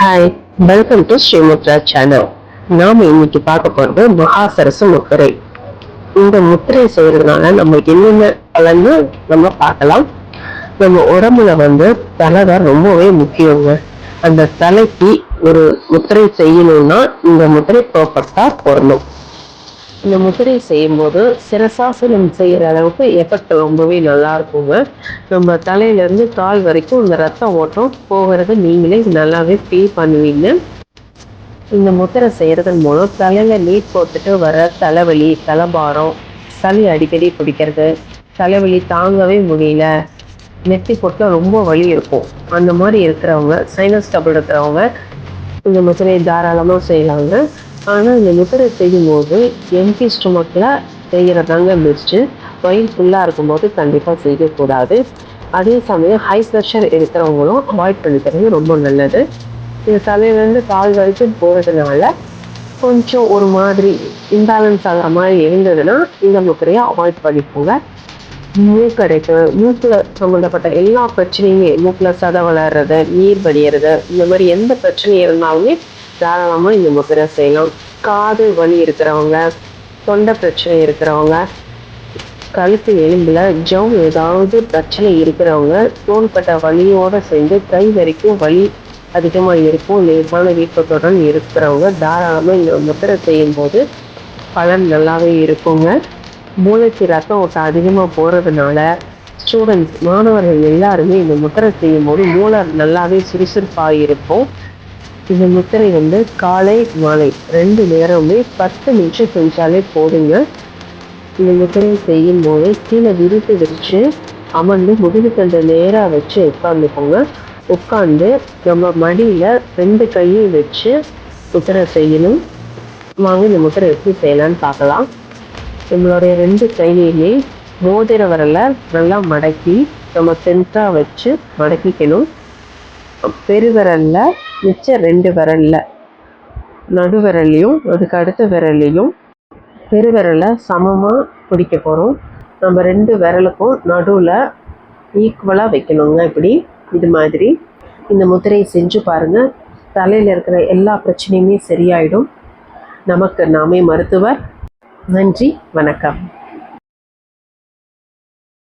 Hi welcome to Srimudra channel நாம இன்னைக்கு பார்க்க போகிறது மகாசரசு முத்திரை. இந்த முத்திரை செய்யறதுனால நம்மளுக்கு என்னென்ன பலன்னு நம்ம பார்க்கலாம். நம்ம உடம்புல வந்து தலை தான் ரொம்பவே முக்கியங்க. அந்த தலைக்கு ஒரு முத்திரை செய்யணும்னா இந்த முத்திரை பர்ஃபெக்டா போடணும் இந்த முத்திரை செய்யும்போது சிரசாசனம் செய்கிற அளவுக்கு எஃபெக்ட் ரொம்பவே நல்லா இருக்குங்க. நம்ம தலையிலேருந்து கால் வரைக்கும் இந்த ரத்த ஓட்டம் போகிறது நீங்களே நல்லாவே ஃபீல் பண்ணுவீங்க. இந்த முத்திரை செய்கிறதன் மூலம் தலையில் நீட் போட்டுட்டு வர தலைவலி தலைபாரம் சளி அடிக்கடி பிடிக்கிறது. தலைவலி தாங்கவே முடியல. நெத்தி போட்டுல ரொம்ப வலி இருக்கும். அந்த மாதிரி இருக்கிறவங்க சைனஸ் டபுள் இருக்கிறவங்க இந்த முத்திரையை தாராளமாக செய்யலாங்க. ஆனால் இந்த முத்திரை செய்யும்போது எம்டி ஸ்டொமக்கில் செய்கிறதாங்க பெஸ்ட்டு வயிறு ஃபுல்லாக இருக்கும்போது கண்டிப்பாக செய்யக்கூடாது. அதே சமயம் ஹை ப்ரெஷர் இருக்கிறவங்களும் அவாய்ட் பண்ணிக்கிறது ரொம்ப நல்லது. இது தலையிலேருந்து கால் வரைக்கும் போகிறதுனால கொஞ்சம் ஒரு மாதிரி இம்பேலன்ஸ் ஆகிற மாதிரி இருந்ததுன்னா இந்த முத்திரையை அவாய்ட் பண்ணிக்கோங்க. மூக்கடைக்கு மூக்கில் சம்மந்தப்பட்ட எல்லா பிரச்சனையுமே மூக்கில் சதை வளர்றது நீர் வடிகிறது இந்த மாதிரி எந்த பிரச்சனை இருந்தாலுமே தாராளமாக இந்த முத்திரை செய்யலாம். காது வலி இருக்கிறவங்க தொண்டை பிரச்சனை இருக்கிறவங்க கழுத்து எலும்புல ஜவ் ஏதாவது பிரச்சனை இருக்கிறவங்க தோள்பட்ட வலியோடு சேர்ந்து கை வரைக்கும் வலி அதிகமாக இருக்கும். நேர்மான வீக்கத்துடன் இருக்கிறவங்க தாராளமாக இந்த முத்திரை செய்யும்போது பலன் நல்லாவே இருக்குங்க. மூளைக்கு ரத்தம் ஓட்டம் அதிகமாக போகிறதுனால ஸ்டூடெண்ட்ஸ் மாணவர்கள் எல்லாருமே இந்த முத்திரை செய்யும்போது மூளை நல்லாவே சுறுசுறுப்பாக இருக்கும். இந்த முத்திரை வந்து காலை மாலை ரெண்டு நேரமுமே பத்து நிமிஷம் செஞ்சாலே போதுங்க. இந்த முத்திரை செய்யும் போது கீழே விரித்து வச்சு அமர்ந்து முதுகுத்தண்டை நேராக வச்சு உட்காந்துக்கோங்க உட்காந்து நம்ம மடியில் ரெண்டு கையும் வச்சு முத்திரை செய்யணும். வாங்க இந்த முத்திரை எப்படி செய்யலான்னு பார்க்கலாம். நம்மளுடைய ரெண்டு கையிலேயே மோதிர விரலை நல்லா மடக்கி நம்ம சென்டராக வச்சு மடக்கிக்கணும். பெருவிரல்ல மிச்ச ரெண்டு விரலில். நடு விரல்லையும் அதுக்கு அடுத்த விரல்லையும் பெருவிரலை சமமாக பிடிக்க போகிறோம் நம்ம ரெண்டு விரலுக்கும் நடுவில் ஈக்குவலாக வைக்கணுங்க இப்படி. இது மாதிரி. இந்த முத்திரையை செஞ்சு பாருங்கள் தலையில் இருக்கிற எல்லா பிரச்சனையுமே சரியாயிடும். நமக்கு நாமே மருத்துவர். நன்றி வணக்கம்.